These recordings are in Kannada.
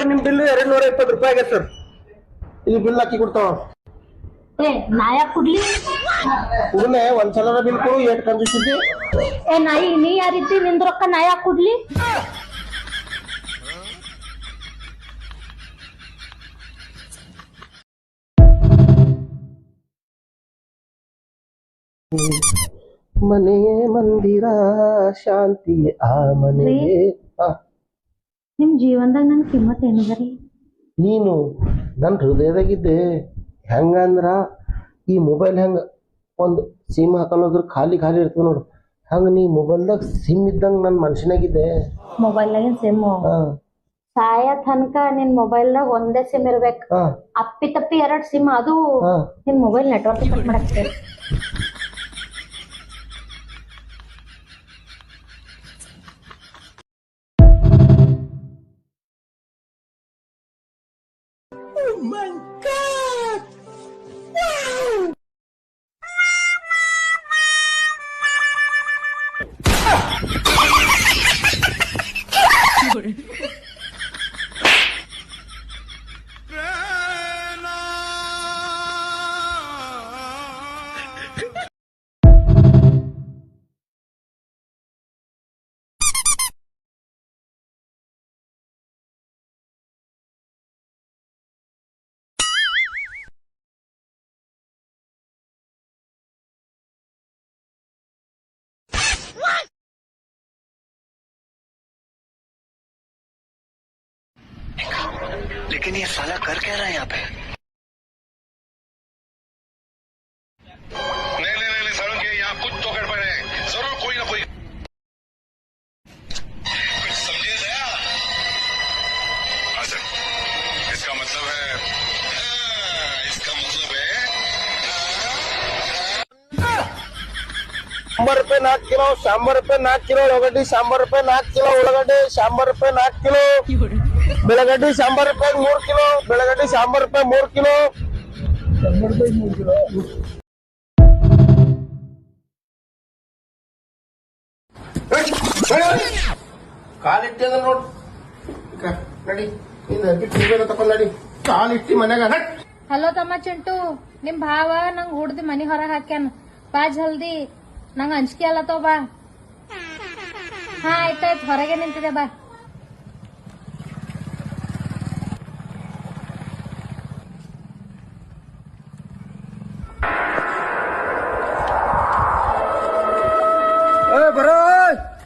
ಸರ್ ನಿಮ್ ಬಿಲ್ ಎರಡ್ ನೂರ ಇಪ್ಪತ್ತು ರೂಪಾಯಿ ಆಗೈತೆ ಸರ್ ಇದು ಬಿಲ್ ಹಾಕಿ ಕೊಡ್ತಾವ ಏ ನಾ ಯಾಕ್ ಕುಡ್ಲಿ ಕೂಡಲೇ ಒಂದ್ಸಲ ಬಿಲ್ ಕೊಡು ಏಟ್ ಕಂದಿಸಿದ್ದಿ ಏ ನಾಯಿ ನೀ ಯಾರಿದ್ದಿ ನಿಂದ್ ರೊಕ್ಕ ನಾ ಯಾಕ್ ಕುಡ್ಲಿ ಮನೆಯೇ ಮಂದಿರ ಶಾಂತಿ ಆ ಮನೆಯೇ ಆ, ನಿಮ್ ಜೀವನದಾಗ ನನ್ನ ಕಿಮ್ಮತ್ ಏನದರಿ ನೀನು ನನ್ನ ಹೃದಯದಾಗಿದ್ದೆ ಹೆಂಗಂದ್ರ ಈ ಮೊಬೈಲ್ ಹೆಂಗ ಒಂದು ಸಿಮ್ ಹಾಕಲ್ಲೋದ್ರ ಖಾಲಿ ಖಾಲಿ ಇರ್ತದೆ ನೋಡು. ಹಂಗ ನೀ ಮೊಬೈಲ್ದಾಗ ಸಿಮ್ ಇದ್ದಂಗ ನನ್ನ ಮನುಷ್ಯನಾಗಿದ್ದೆ ಮೊಬೈಲ್ನಾಗಿನ ಸಿಮ್ ಹಾ. ಸಾಯ ತನಕ ನಿನ್ ಮೊಬೈಲ್ದಾಗ ಒಂದೇ ಸಿಮ್ ಇರ್ಬೇಕು. ಹಾ. ಅಪ್ಪಿ ತಪ್ಪಿ ಎರಡ್ ಸಿಮ್ ಅದು ಹಾ. ನಿನ್ mobile network Oh my god! Wow! लेकिन ये साला कर क्या रहा है यहाँ पे? तो रुपये नाक किलो शंबर रुपये नाक किलो उलगड्डी शंबर रुपये नाक किलो उलगड्डी शंबर रुपये नाक किलो। ಬೆಳಗಡ್ಡಿ ಸಾಂಬಾರ್ ರೂಪಾಯಿ ಮೂರ್ ಕಿಲೋ ಬೆಳಗಡ್ಡಿ ಸಾಂಬಾರ್ ರೂಪಾಯಿ ಮೂರ್ ಕಿಲೋ. ಕಾಲಿಟ್ಟಿ ಅಂದ್ರೆ ನೋಡ್. ನಡಿ ನೀನ್ ತಕೊಂಡ್ ನಡಿ. ಕಾಲಿಟ್ಟಿ ಮನ್ಯಾಗ ನಟ್ ಹಲೋ ತಮ್ಮ ಚಿಂಟು ನಿಮ್ ಭಾವ ನಂಗ್ ಹುಡ್ದಿ ಮನಿ ಹೊರ ಹಾಕ್ಯಾನ. ಬಾ ಜಲ್ದಿ. ನಂಗ್ ಅಂಜಿಕೆ ಅಲ್ಲತ್ತೋ ಬಾ. ಹಾ ಆಯ್ತಾಯ್ತು ಹೊರಗೆ ನಿಂತಿದೆ ಬಾ.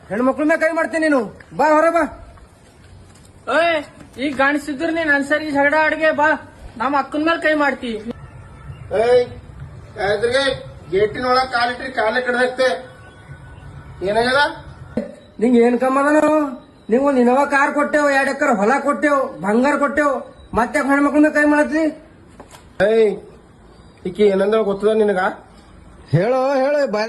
ಹೆಣ್ಮಕ್ಳ ಮೇಲೆ ಕೈ ಮಾಡ್ತೀನಿ ನೀನು. ಬಾ ಹೊರ ಬಾ. ಏಯ್ ಈಗ ಕಾಣಿಸ್ತಿದ್ರು ನೀನ್ ಅನ್ಸರಿ ಜಗಡ ಅಡ್ಗೆ ಬಾ. ನಮ್ಮ ಅಕ್ಕನ ಮೇಲೆ ಕೈ ಮಾಡ್ತಿ. ಏಯ್ ಕಾಲಿಟ್ರಿ ಕಾಲೇ ಕಡ್ದಾಗ್ತೆ ಏನಾಗ್ಯದ? ನಿಂಗೆ ಏನ್ ಕಮ್ಮದನು ನೀವು ನಿನವ ಕಾರ್ ಕೊಟ್ಟೆವು ಎರಡ್ ಎಕರೆ ಹೊಲ ಕೊಟ್ಟೆವು ಬಂಗಾರ ಕೊಟ್ಟೆವು. ಮತ್ತೆ ಹೆಣ್ಮಕ್ಳ ಮೇಲೆ ಕೈ ಮಾಡತ್ರಿ ಏಯ್ ಈಕಿ ಏನಂದ್ರೆ ಗೊತ್ತದ ನಿನಗ? ಹೇಳೋ ಹೇಳು